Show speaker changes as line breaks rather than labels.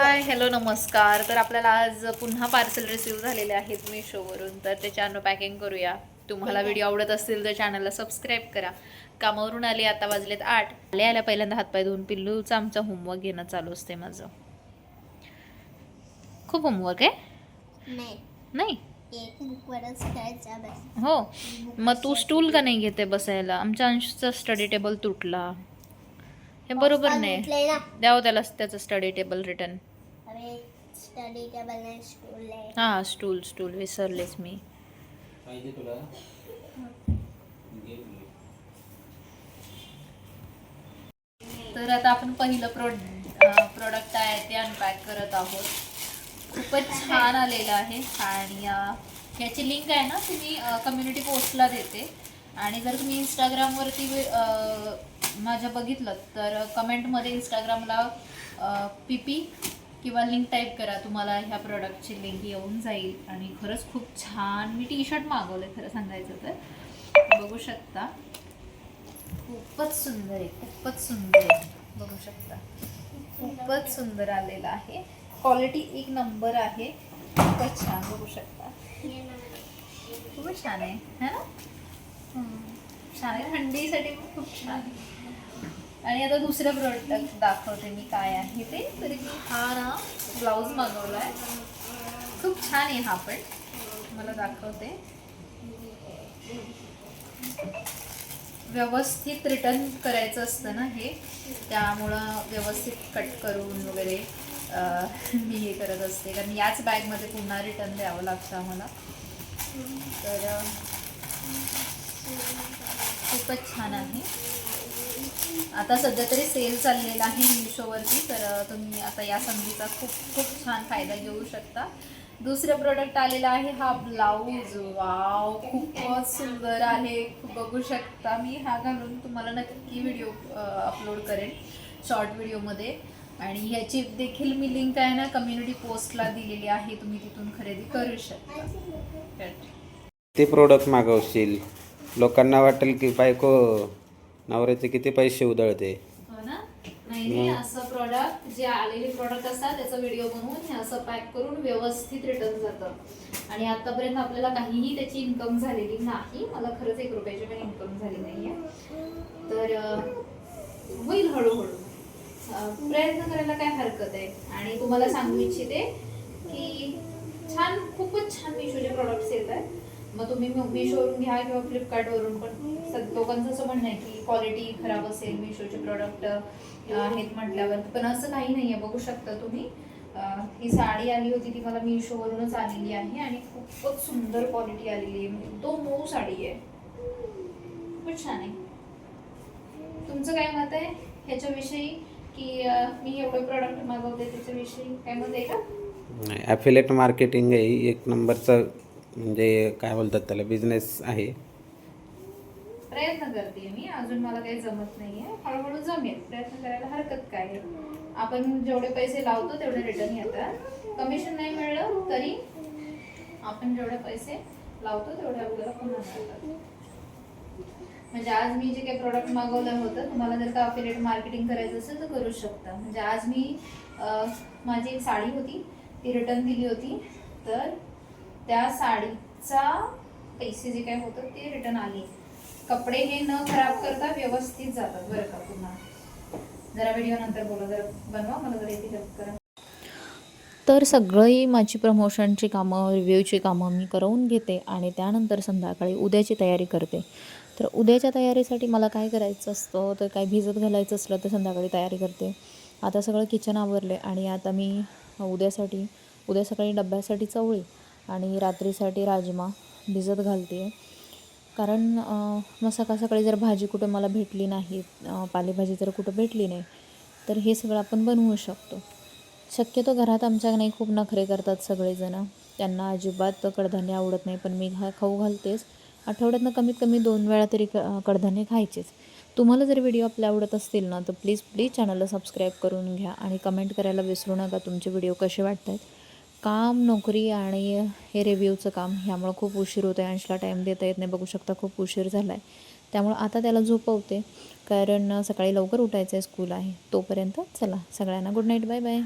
Hi hello नमस्कार. तर आपल्याला आज पुन्हा पार्सल रिसीव्ह झालेले आहेत मिशोवरून तर त्याची अनपॅकिंग करूया. तुम्हाला व्हिडिओ आवडत असतील तर चॅनलला सबस्क्राईब करा. कामावरून आले आता वाजलेत आठ. आले आल्या पहिल्यांदा हातपाय धुवून पिल्लूचा आमचा होमवर्क घेणं चालू असते माझं. खूप होमवर्क आहे?
नाही.
हो मग तू स्टूल का नाही घेते बसायला? आमच्या अंशचा स्टडी टेबल तुटला. हे बरोबर नाही. द्यावं त्याला त्याचं स्टडी टेबल रिटर्न
अरे स्टडी टेबल आहे.
हां स्टूल स्टूल विसरलेच मी.
पाहिजे तुला.
तर आता आपण पहिलं प्रोड प्रोडक्ट आहे ते अनपॅक करत आहोत. खूपच छान आलेलं आहे आणि अ, याची लिंक आहे ना ती मी कम्युनिटी पोस्टला देते. आणि जर तुम्ही इंस्टाग्रामवरती माझ्या बघितलं तर कमेंटमध्ये इंस्टाग्रामला पी पी किंवा लिंक टाईप करा तुम्हाला ह्या प्रॉडक्टची लिंक येऊन जाईल. आणि खरंच खूप छान मी टी शर्ट मागवलं खरं सांगायचं तर. बघू शकता. खूपच सुंदर आहे खूपच सुंदर आहे. बघू शकता. खूपच सुंदर आलेलं आहे. क्वालिटी एक नंबर आहे. खूपच छान बघू शकता. खूपच छान आहे है ना? छान आहे. थंडीसाठी पण खूप छान आहे. आणि आता दुसरं प्रोडक्ट दाखवते मी काय आहे ते. तरी मी हा ना ब्लाऊज मागवला आहे खूप छान आहे हा पण. मला दाखवते. व्यवस्थित रिटर्न करायचं असतं ना हे. त्यामुळं व्यवस्थित कट करून वगैरे मी हे करत असते. कारण याच बॅगमध्ये पुन्हा रिटर्न द्यावं लागतं आम्हाला. तर खूपच छान आहे. आता सध्या तरी सेल चाललेला आहे मिशोवरती तर तुम्ही आता या संधीचा खूप खूप छान फायदा घेऊ शकता. दुसरं प्रोडक्ट आलेला आहे हा ब्लाऊज वाव खूपच सुंदर आहे. बघू शकता मी. हा घालून तुम्हाला नक्की व्हिडिओ अपलोड करेन शॉर्ट व्हिडिओमध्ये आणि ह्याची देखील मी लिंक आहे ना कम्युनिटी पोस्टला दिलेली आहे. तुम्ही तिथून खरेदी करू शकता.
ते प्रोडक्ट मागवशील. लोकांना वाटेल की बायको नवऱ्याचे किती पैसे उधळते?
हो ना? नाही नाही असं प्रॉडक्ट जे आलेले प्रॉडक्ट असतात त्याचा व्हिडिओ बनवून हे असं पॅक करून व्यवस्थित रिटर्न जातं. आणि आतापर्यंत आपल्याला काहीही त्याची इन्कम झालेली नाही. मला खरंच एक रुपयाची पण इन्कम झाली नाहीये. तर अं, होईल हळूहळू. अं, प्रयत्न करायला काय हरकत आहे? आणि तुम्हाला सांगू इच्छिते की छान खूपच छान मिशोचे प्रॉडक्ट्स येत आहेत मग तुम्ही मिशोवरून घ्या किंवा फ्लिपकार्टवरून पण. लोकांचं असं म्हणणं आहे की क्वालिटी खराब असेल मिशोचे प्रॉडक्ट आहेत म्हटल्यावर. पण असं काही नाही आहे बघू शकता तुम्ही. ही साडी आली होती ती मला मिशोवरूनच आलेली आहे आणि खूपच सुंदर क्वालिटी आलेली आहे. म्हणजे मऊ साडी आहे. खूपच छान आहे. तुमचं काय मत आहे? ह्याच्याविषयी की मी एवढे प्रॉडक्ट मागवते त्याच्याविषयी? काय मत आहे का?
नाही ॲफिलेट मार्केटिंग आहे. एक नंबरचं म्हणजे काय बोलतात त्याला बिझनेस आहे.
प्रयत्न करते मी अजून मला काही जमत नाहीये. हळूहळू जमेल प्रयत्न करायला हरकत काय आपण जेवढे पैसे लावतो तेवढे रिटर्न येतात. कमिशन नाही मिळलं तरी आपण जेवढे पैसे लावतो तेवढे आपल्याला पुन्हा मिळतात. म्हणजे आज मी जे काही प्रोडक्ट मागवलं होतं तुम्हाला जर का अफिलेट मार्केटिंग करायचं असेल तर करू शकता. म्हणजे आज मी माझी एक साडी होती ती रिटर्न दिली होती. तर त्या साडीचा पैसे जे काही होतं ते रिटर्न आले. कपडे हे न खराब करता व्यवस्थित जातात बरं का पुन्हा. जरा व्हिडिओ नंतर बोला जरा बनवा मला जरा इथे करा.
तर सगळी माझी प्रमोशनची कामं रिव्ह्यूची कामं मी करवून घेते आणि त्यानंतर संध्याकाळी उद्याची तयारी करते. तर उद्याच्या तयारीसाठी मला काय करायचं असतं? तर काय भिजत घालायचं असलं तर संध्याकाळी तयारी करते. आता सगळं किचन आवरले आणि आता मी उद्यासाठी उद्या सकाळी डब्यासाठी चवळी. आणि रात्रीसाठी राजमा भिजत घालते. आहे कारण मग सकाळ सकाळी जर भाजी कुठं मला भेटली नाही पालेभाजी जर कुठं भेटली नाही तर हे सगळं आपण बनवू शकतो. शक्यतो घरात आमच्या नाही खूप नखरे करतात सगळेजणं. त्यांना अजिबात कडधान्य आवडत नाही पण मी घा खाऊ घालतेच. आठवड्यातनं कमीत कमी दोन वेळा तरी क कडधान्य खायचेच. तुम्हाला जर व्हिडिओ आपले आवडत असतील ना तर प्लीज प्लीज चॅनलला सबस्क्राईब करून घ्या आणि कमेंट करायला विसरू नका तुमचे व्हिडिओ कसे वाटत आहेत काम नोकरी आणि हे रिव्ह्यूचं काम ह्यामुळं खूप उशीर होतं आहे अंशला टाईम देता येत नाही. बघू शकता खूप उशीर झाला आहे त्यामुळं आता त्याला झोपवते कारण सकाळी लवकर उठायचं आहे स्कूल आहे. तोपर्यंत चला सगळ्यांना गुड नाईट बाय बाय